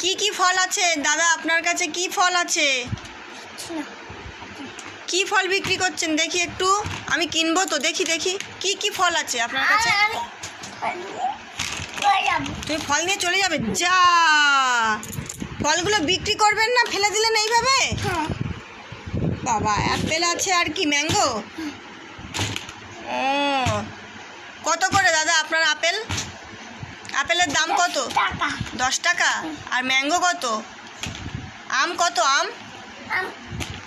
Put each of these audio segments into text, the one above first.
কি কি ফল আছে? দাদা আপনার কাছে কি ফল আছে? কি ফল বিক্রি করছেন? দেখি একটু। আমি কিনবো তো দেখি দেখি। কি কি ফল আছে আপনার কাছে? তুমি ফল নিয়ে চলে যাবে? যা! ফলগুলো বিক্রি করবেন না? ফেলে দিলেন এইভাবে? বাবা অ্যাপেল আছে আর কি? ম্যাঙ্গো? ও। কত করে দাদা আপনার আপেল? আপেলের দাম কত? দশ টাকা? আর ম্যাঙ্গো কত? আম কত আম? আম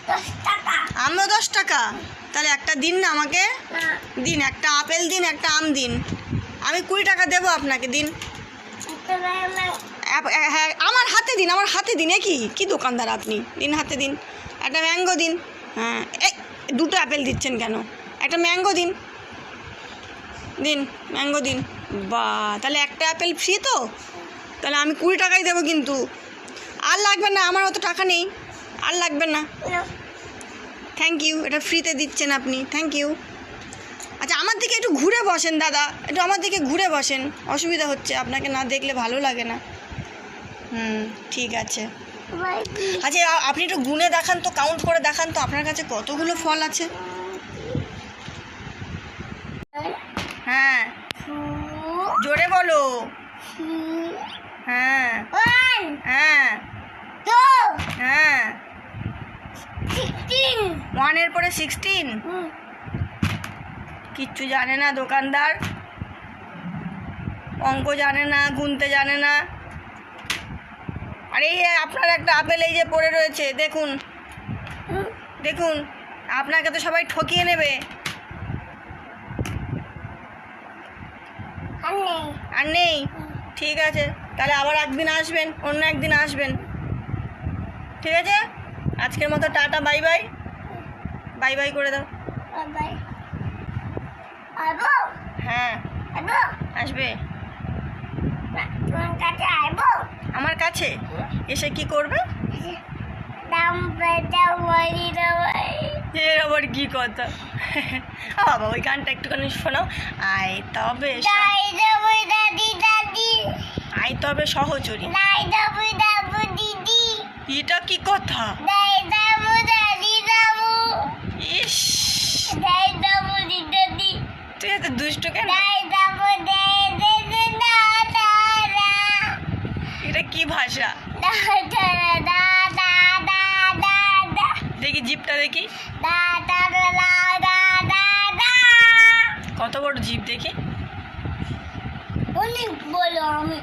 দশ টাকা। আমও দশ টাকা। তাহলে একটা দিন না আমাকে? দিন একটা আপেল দিন একটা আম দিন। আমি কুড়ি টাকা দেবো আপনাকে দিন। হ্যাঁ আমার হাতে দিন আমার হাতে দিন এ কি? কি দোকানদার আপনি? দিন হাতে দিন। একটা ম্যাঙ্গো দিন। হ্যাঁ দুটো আপেল দিচ্ছেন কেন? একটা ম্যাঙ্গো দিন। দিন ম্যাঙ্গো দিন। বা তাহলে একটা অ্যাপেল ফ্রি তো? তাহলে আমি কুড়ি টাকাই দেবো কিন্তু। আর লাগবে না আমার অত টাকা নেই। আর লাগবে না। না। থ্যাংক ইউ এটা ফ্রিতে দিচ্ছেন আপনি। থ্যাংক ইউ আচ্ছা আমার দিকে একটু ঘুরে বসেন দাদা। একটু আমার দিকে ঘুরে বসেন। অসুবিধা হচ্ছে আপনাকে না দেখলে ভালো লাগে না। হুম ঠিক আছে। আচ্ছা আপনি একটু গুনে দেখান তো কাউন্ট করে দেখান তো আপনার কাছে কতগুলো ফল আছে? বলো। হ্যাঁ। হ্যাঁ। হ্যাঁ। ওয়ানের পরে সিক্সটিন কিচ্ছু জানে না দোকানদার। অঙ্ক জানে না, গুনতে জানে না। আরে এই আপনার একটা আপেল এই যে পড়ে রয়েছে, দেখুন। দেখুন, আপনাকে তো সবাই ঠকিয়ে নেবে। আর নেই। ঠিক আছে তাহলে আবার একদিন আসবেন অন্য একদিন আসবেন। ঠিক আছে? আজকের মতো tata bye bye. Bye bye করে দাও। হ্যাঁ। আসবে। আমার কাছে? এসে কি করবে? এর আবার কি কথা? হ্যাঁ, বাবা ওই গানটা একটুখানি শোনো। আয় তবে আয় তবে সহচরী। এটা কি কথা? কত বড় জীব দেখি? অনেক বলো আমি।